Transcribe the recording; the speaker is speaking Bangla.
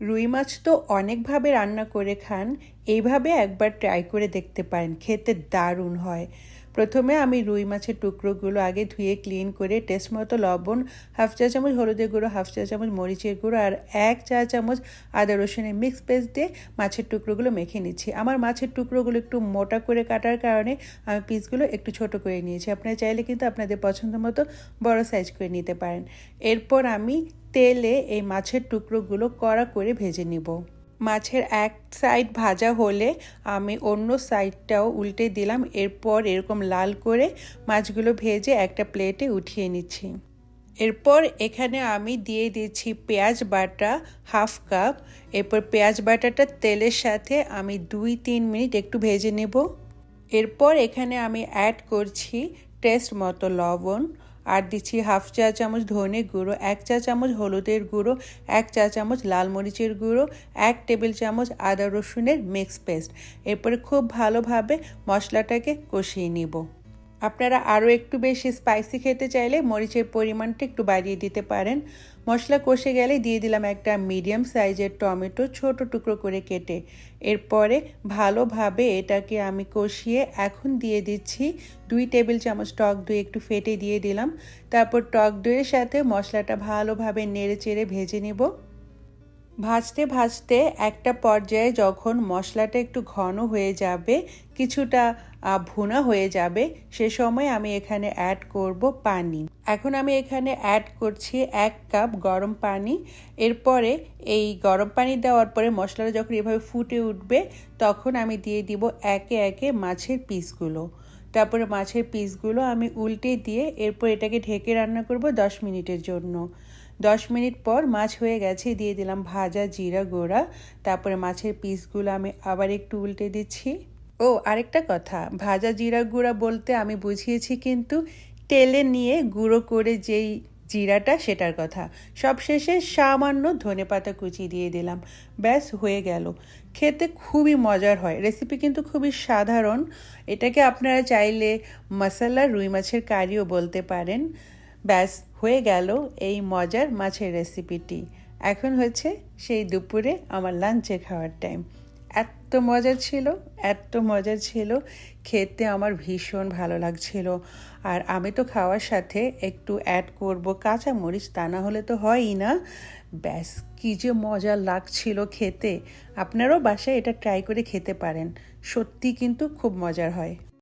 রুই মাছ তো অনেকভাবে রান্না করে খান, এইভাবে একবার ট্রাই করে দেখতে পারেন, খেতে দারুণ হয়। প্রথমে আমি রুই মাছের টুকরোগুলো আগে ধুয়ে ক্লিন করে টেস্ট মতো লবণ হাফ চা চামচ হলুদের গুঁড়ো হাফ চা চামচ মরিচের গুঁড়ো আর এক চা চামচ আদা রসুনের মিক্স পেস্ট দিয়ে মাছের টুকরোগুলো মেখে নিচ্ছি। আমার মাছের টুকরোগুলো একটু মোটা করে কাটার কারণে আমি পিসগুলো একটু ছোট করে নিয়েছি। আপনারা চাইলে কিন্তু আপনাদের পছন্দ মতো বড় সাইজ করে নিতে পারেন। এরপর আমি তেলে এই মাছের টুকরোগুলো কড়া করে ভেজে নিব। মাছের এক সাইড ভাজা হলে আমি অন্য সাইডটাও উল্টে দিলাম। এরপর এরকম লাল করে মাছগুলো ভেজে একটা প্লেটে উঠিয়ে নিচ্ছি। এরপর এখানে আমি দিয়ে দিচ্ছি পেঁয়াজ বাটা হাফ কাপ। এরপর পেঁয়াজ বাটাটা তেলের সাথে আমি দুই তিন মিনিট একটু ভেজে নেব। এরপর এখানে আমি অ্যাড করছি টেস্ট মতো লবণ। আর দিচ্ছি হাফ চা চামচ ধনে গুঁড়ো, এক চা চামচ হলুদের গুঁড়ো, এক চা চামচ লাল মরিচের গুঁড়ো, এক টেবিল চামচ আদা রসুনের মিক্স পেস্ট এরপরে খুব ভালোভাবে মশলাটাকে কষিয়ে নিব। আপনারা আরও একটু বেশি স্পাইসি খেতে চাইলে মরিচের পরিমাণটা একটু বাড়িয়ে দিতে পারেন। মশলা কষে গেলে দিয়ে দিলাম একটা মিডিয়াম সাইজের টমেটো ছোট টুকরো করে কেটে। এরপরে ভালোভাবে এটাকে আমি কষিয়ে এখন দিয়ে দিচ্ছি দুই টেবিল চামচ টক দই একটু ফেটে দিয়ে দিলাম। তারপর টক দইয়ের সাথে মশলাটা ভালোভাবে নেড়ে চেড়ে ভেজে নেব। ভাজতে ভাজতে একটা পর্যায়ে যখন মশলাটা একটু ঘন হয়ে যাবে, কিছুটা ভুনা হয়ে যাবে, সে সময় আমি এখানে অ্যাড করব পানি। এখন আমি এখানে অ্যাড করছি এক কাপ গরম পানি। এরপরে এই গরম পানি দেওয়ার পরে মশলাটা যখন এভাবে ফুটে উঠবে, তখন আমি দিয়ে দিব একে একে মাছের পিসগুলো। তারপরে মাছের পিসগুলো আমি উল্টে দিয়ে এরপর এটাকে ঢেকে রান্না করব দশ মিনিটের জন্য। দশ মিনিট পর মাছ হয়ে গেছে, দিয়ে দিলাম ভাজা জিরা গোড়া। তারপরে মাছের পিসগুলো আমি আবার একটু উল্টে দিচ্ছি। ও, আরেকটা কথা, ভাজা জিরা গুঁড়া বলতে আমি বুঝিয়েছি কিন্তু তেলে নিয়ে গুঁড়ো করে যেই জিরাটা সেটার কথা। সবশেষে সামান্য ধনে পাতা কুচি দিয়ে দিলাম। ব্যাস, হয়ে গেল। খেতে খুবই মজার হয়। রেসিপি কিন্তু খুবই সাধারণ। এটাকে আপনারা চাইলে মশলা, রুই মাছের কারিও বলতে পারেন। ব্যাস, হয়ে গেল এই মজার মাছের রেসিপিটি। এখন হচ্ছে সেই দুপুরে আমার লাঞ্চে খাওয়ার টাইম এত মজা ছিল, এত মজা ছিল। খেতে আমার ভীষণ ভালো লাগছিল। আর আমি তো খাওয়ার সাথে একটু অ্যাড করব কাঁচা মরিচ তা না হলে তো হয়ই না। ব্যাস, কী যে মজা লাগছিল খেতে। আপনারাও বাসায় এটা ট্রাই করে খেতে পারেন। সত্যি কিন্তু খুব মজার হয়।